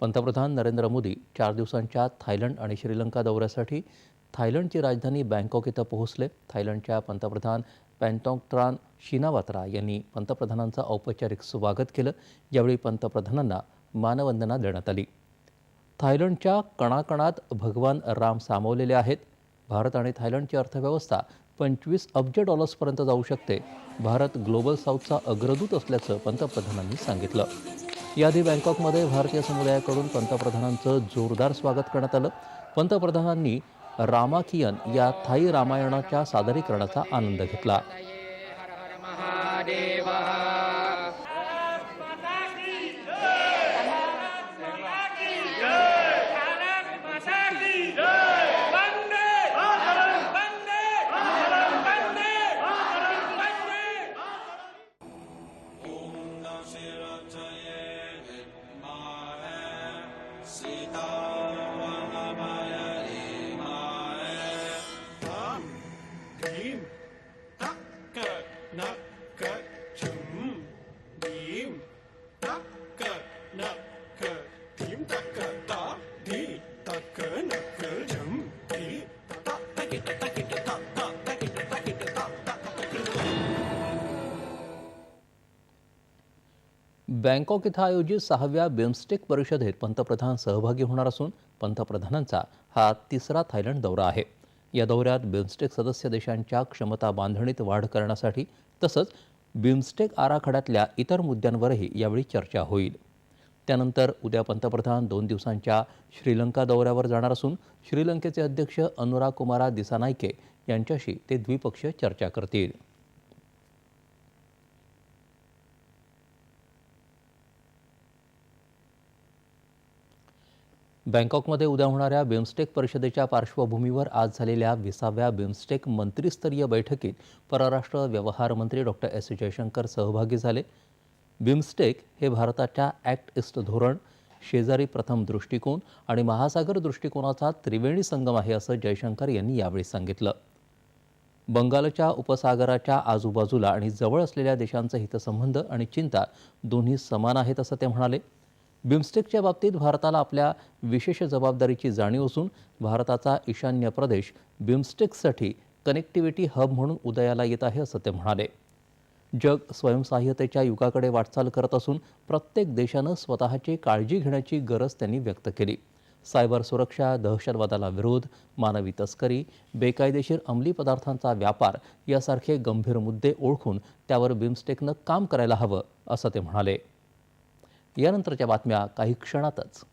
पंतप्रधान नरेंद्र मोदी चार दिवसांच्या थायलंड आणि श्रीलंका दौऱ्यासाठी थायलंडची राजधानी बँकॉक इथं पोहोचले. थायलंडच्या पंतप्रधान पॅन्टॉक्ट्रान शिनावात्रा यांनी पंतप्रधानांचं औपचारिक स्वागत केलं यावेळी पंतप्रधानांना मानवंदना देण्यात आली. थायलंडच्या कणाकणात भगवान राम सामावलेले आहेत. भारत आणि थायलंडची अर्थव्यवस्था पंचवीस अब्ज डॉलर्सपर्यंत जाऊ शकते. भारत ग्लोबल साऊथचा अग्रदूत असल्याचं पंतप्रधानांनी सांगितलं. याआधी बँकॉकमध्ये भारतीय समुदायाकडून पंतप्रधानांचं जोरदार स्वागत करण्यात आलं. पंतप्रधानांनी रामाकियन या थाई रामायणाच्या सादरीकरणाचा आनंद घेतला. Not बँकॉक इथं आयोजित सहाव्या बिमस्टेक परिषदेत पंतप्रधान सहभागी होणार असून पंतप्रधानांचा हा तिसरा थायलंड दौरा आहे. या दौऱ्यात बिमस्टेक सदस्य देशांच्या क्षमता बांधणीत वाढ करण्यासाठी तसंच बिमस्टेक आराखड्यातल्या इतर मुद्द्यांवरही यावेळी चर्चा होईल. त्यानंतर उद्या पंतप्रधान दोन दिवसांच्या श्रीलंका दौऱ्यावर जाणार असून श्रीलंकेचे अध्यक्ष अनुरा कुमारा दिसानायके यांच्याशी ते द्विपक्षीय चर्चा करतील. बँकॉकमध्ये उद्या होणाऱ्या बिमस्टेक परिषदेच्या पार्श्वभूमीवर आज झालेल्या विसाव्या बिमस्टेक मंत्रीस्तरीय बैठकीत परराष्ट्र व्यवहार मंत्री डॉक्टर एस. जयशंकर सहभागी झाले. बिमस्टेक हे भारताच्या ॲक्ट इस्ट धोरण शेजारी प्रथम दृष्टिकोन आणि महासागर दृष्टिकोनाचा त्रिवेणी संगम आहे असं जयशंकर यांनी यावेळी सांगितलं. बंगालच्या उपसागराच्या आजूबाजूला आणि जवळ असलेल्या देशांचे हितसंबंध आणि चिंता दोन्ही समान आहेत असं ते म्हणाले. बिमस्टेकच्या बाबतीत भारताला आपल्या विशेष जबाबदारीची जाणीव असून भारताचा ईशान्य प्रदेश बिमस्टेकसाठी कनेक्टिव्हिटी हब म्हणून उदयाला येत आहे असं ते म्हणाले. जग स्वयंसहाय्यतेच्या युगाकडे वाटचाल करत असून प्रत्येक देशानं स्वतःची काळजी घेण्याची गरज त्यांनी व्यक्त केली. सायबर सुरक्षा दहशतवादाला विरोध मानवी तस्करी बेकायदेशीर अंमली पदार्थांचा व्यापार यासारखे गंभीर मुद्दे ओळखून त्यावर बिमस्टेकनं काम करायला हवं असं ते म्हणाले. यानंतरच्या बातम्या काही क्षणातच.